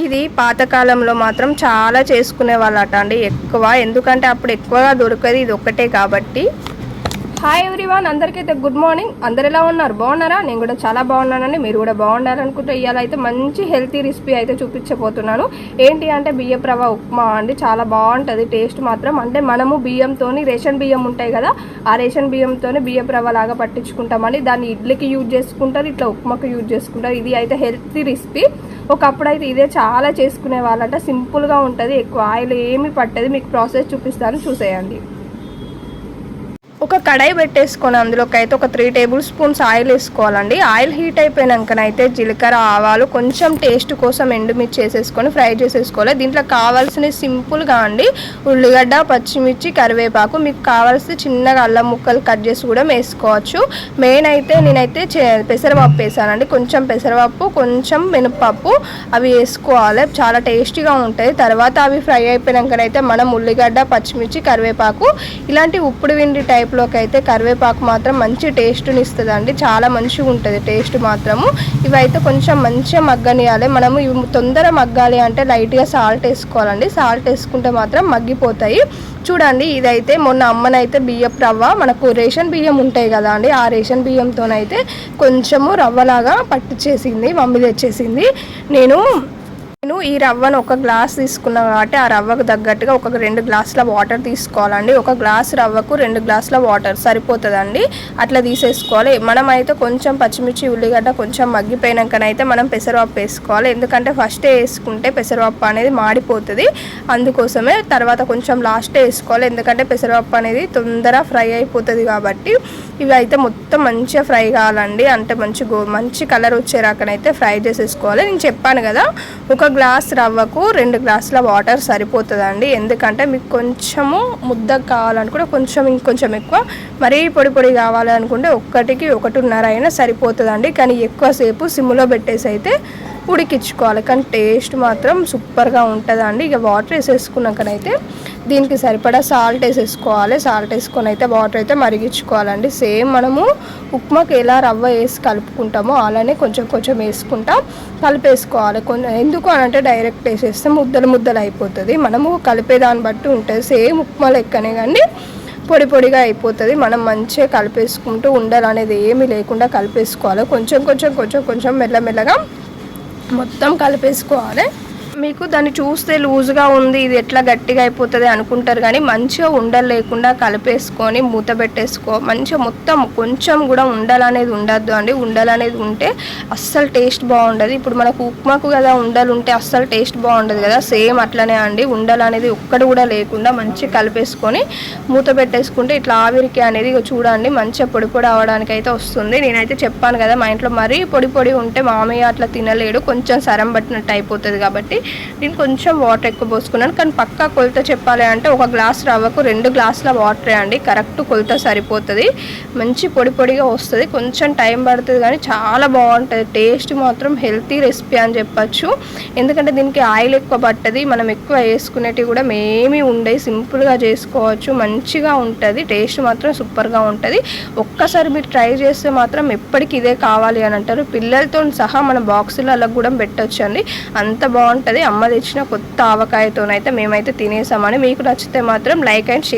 ఇది పాతకాలంలో మాత్రం చాలా చేసుకునే వాళ్ళట అండి ఎక్కువ. ఎందుకంటే అప్పుడు ఎక్కువగా దొరకదు ఇది ఒక్కటే కాబట్టి. హాయ్ ఎవ్రీవన్ అందరికైతే గుడ్ మార్నింగ్ అందరు ఎలా ఉన్నారు? బాగున్నారా? నేను కూడా చాలా బాగున్నానండి. మీరు కూడా బాగుండాలనుకుంటే ఇవాళ అయితే మంచి హెల్తీ రెసిపీ అయితే చూపించబోతున్నాను. ఏంటి అంటే బియ్యం రవ్వ ఉప్మా అండి. చాలా బాగుంటుంది. టేస్ట్ మాత్రం అంటే మనము బియ్యంతోని రేషన్ బియ్యం ఉంటాయి కదా ఆ రేషన్ బియ్యంతో బియ్యం రవ్వ లాగా పట్టించుకుంటామండి. దాన్ని ఇడ్లీకి యూజ్ చేసుకుంటారు ఇట్లా ఉప్మాకి యూజ్ చేసుకుంటారు. ఇది అయితే హెల్తీ రెసిపీ ఒకప్పుడు అయితే ఇదే చాలా చేసుకునే వాళ్ళంట సింపుల్గా ఉంటుంది ఎక్కువ ఆయిల్ ఏమి పట్టదు. మీకు ప్రాసెస్ చూపిస్తాను చూసేయండి. ఒక కడాయి పెట్టేసుకొని అందులోకి అయితే ఒక త్రీ టేబుల్ స్పూన్స్ ఆయిల్ వేసుకోవాలండి. ఆయిల్ హీట్ అయిపోయినాకనైతే జీలకర్ర ఆవాలు కొంచెం టేస్ట్ కోసం ఎండుమిర్చి వేసేసుకొని ఫ్రై చేసేసుకోవాలి. దీంట్లో కావాల్సినవి సింపుల్గా అండి. ఉల్లిగడ్డ పచ్చిమిర్చి కరివేపాకు మీకు కావాల్సిన చిన్నగా అల్లం ముక్కలు కట్ చేసి కూడా వేసుకోవచ్చు. మెయిన్ అయితే నేనైతే పెసరపప్పు వేసానండి. కొంచెం పెసరపప్పు కొంచెం మినపప్పు అవి వేసుకోవాలి. చాలా టేస్టీగా ఉంటాయి. తర్వాత అవి ఫ్రై అయిపోయినాకనైతే మనం ఉల్లిగడ్డ పచ్చిమిర్చి కరివేపాకు ఇలాంటి ఉప్పుడు విండి టైప్ పప్పులోకి అయితే కరివేపాకు మాత్రం మంచి టేస్ట్ని ఇస్తుంది అండి చాలా మంచిగా ఉంటుంది టేస్ట్ మాత్రము. ఇవైతే కొంచెం మంచిగా మగ్గనియాలి. మనము ఇవి తొందర మగ్గాలి అంటే లైట్గా సాల్ట్ వేసుకోవాలండి. సాల్ట్ వేసుకుంటే మాత్రం మగ్గిపోతాయి. చూడండి ఇదైతే మొన్న అమ్మనైతే బియ్యపు రవ్వ మనకు రేషన్ బియ్యం ఉంటాయి కదా అండి ఆ రేషన్ బియ్యంతోనైతే కొంచెము రవ్వలాగా పట్టించేసింది మమ్మీ తెచ్చేసింది. నేను నేను ఈ రవ్వను ఒక గ్లాస్ తీసుకున్నాను కాబట్టి ఆ రవ్వకు తగ్గట్టుగా ఒక రెండు గ్లాసుల వాటర్ తీసుకోవాలండి. ఒక గ్లాస్ రవ్వకు రెండు గ్లాసుల వాటర్ సరిపోతుందండి. అట్లా తీసేసుకోవాలి. మనం అయితే కొంచెం పచ్చిమిర్చి ఉల్లిగడ్డ కొంచెం మగ్గిపోయినాకనైతే మనం పెసరపప్పు వేసుకోవాలి. ఎందుకంటే ఫస్ట్ వేసుకుంటే పెసరపప్పు అనేది మాడిపోతుంది. అందుకోసమే తర్వాత కొంచెం లాస్ట్ వేసుకోవాలి. ఎందుకంటే పెసరపప్పు అనేది తొందర ఫ్రై అయిపోతుంది కాబట్టి ఇవి అయితే మొత్తం మంచిగా ఫ్రై కావాలండి. అంటే మంచి గో మంచి కలర్ వచ్చేరాకనైతే ఫ్రై చేసేసుకోవాలి. నేను చెప్పాను కదా ఒక గ్లాస్ రవ్వకు రెండు గ్లాసుల వాటర్ సరిపోతుందండి. ఎందుకంటే మీకు కొంచెము ముద్ద కావాలనుకుంటే కొంచెం ఇంకొంచెం ఎక్కువ మరీ పొడి పొడి కావాలనుకుంటే ఒక్కటికి ఒకటిన్నర అయినా సరిపోతుందండి. కానీ ఎక్కువసేపు సిమ్లో పెట్టేసి అయితే ఉడికించుకోవాలి. కానీ టేస్ట్ మాత్రం సూపర్గా ఉంటుందండి. ఇక వాటర్ వేసేసుకున్నాకనైతే దీనికి సరిపడా సాల్ట్ వేసేసుకోవాలి. సాల్ట్ వేసుకొని అయితే వాటర్ అయితే మరిగించుకోవాలండి. సేమ్ మనము ఉప్మాకి ఎలా రవ్వ వేసి కలుపుకుంటామో అలానే కొంచెం కొంచెం వేసుకుంటా కలిపేసుకోవాలి. కొంచెం ఎందుకు అని అంటే డైరెక్ట్ వేసేస్తే ముద్దలు ముద్దలు అయిపోతుంది. మనము కలిపేదాన్ని బట్టి ఉంటుంది. సేమ్ ఉప్మా లెక్కనే కానీ పొడి పొడిగా అయిపోతుంది. మనం మంచిగా కలిపేసుకుంటూ ఉండాలనేది ఏమీ లేకుండా కలిపేసుకోవాలి. కొంచెం కొంచెం కొంచెం కొంచెం మెల్లమెల్లగా మొత్తం కలిపేసుకోవాలి. మీకు దాన్ని చూస్తే లూజ్గా ఉంది ఇది ఎట్లా గట్టిగా అయిపోతుంది అనుకుంటారు కానీ మంచిగా ఉండలు లేకుండా కలిపేసుకొని మూత పెట్టేసుకో. మంచిగా మొత్తం కొంచెం కూడా ఉండలనేది ఉండద్దు అండి. ఉండలనేది ఉంటే అస్సలు టేస్ట్ బాగుండదు. ఇప్పుడు మనకు ఉప్మాకు కదా ఉండలు ఉంటే అస్సలు టేస్ట్ బాగుండదు కదా. సేమ్ అట్లనే అండి. ఉండలు అనేది ఒక్కటి కూడా లేకుండా మంచిగా కలిపేసుకొని మూత పెట్టేసుకుంటే ఇట్లా ఆవిరికి అనేది చూడండి మంచిగా పొడి పొడి అవడానికి అయితే వస్తుంది. నేనైతే చెప్పాను కదా మా ఇంట్లో మరీ పొడి పొడి ఉంటే మామయ్య అట్లా తినలేడు. కొంచెం సరం పట్టినట్టు అయిపోతుంది కాబట్టి నేను కొంచెం వాటర్ ఎక్కువ పోసుకున్నాను. కానీ పక్కా కొలత చెప్పాలి అంటే ఒక గ్లాస్ రవ్వకు రెండు గ్లాసుల వాటరే అండి. కరెక్ట్ కొలత సరిపోతుంది. మంచి పొడి పొడిగా వస్తుంది. కొంచెం టైం పడుతుంది కానీ చాలా బాగుంటుంది. టేస్ట్ మాత్రం హెల్తీ రెసిపీ అని చెప్పచ్చు. ఎందుకంటే దీనికి ఆయిల్ ఎక్కువ పట్టది. మనం ఎక్కువ వేసుకునేటివి కూడా మేమీ ఉండేవి సింపుల్గా చేసుకోవచ్చు. మంచిగా ఉంటుంది. టేస్ట్ మాత్రం సూపర్గా ఉంటుంది. ఒక్కసారి మీరు ట్రై చేస్తే మాత్రం ఎప్పటికి ఇదే కావాలి అని అంటారు. పిల్లలతో సహా మన బాక్సులలో కూడా పెట్టచ్చు అండి అంత బాగుంటుంది. అమ్మ తెచ్చిన కొత్త ఆవకాయతోనైతే మేమైతే తినేసామని మీకు నచ్చితే మాత్రం లైక్ అండ్ షేర్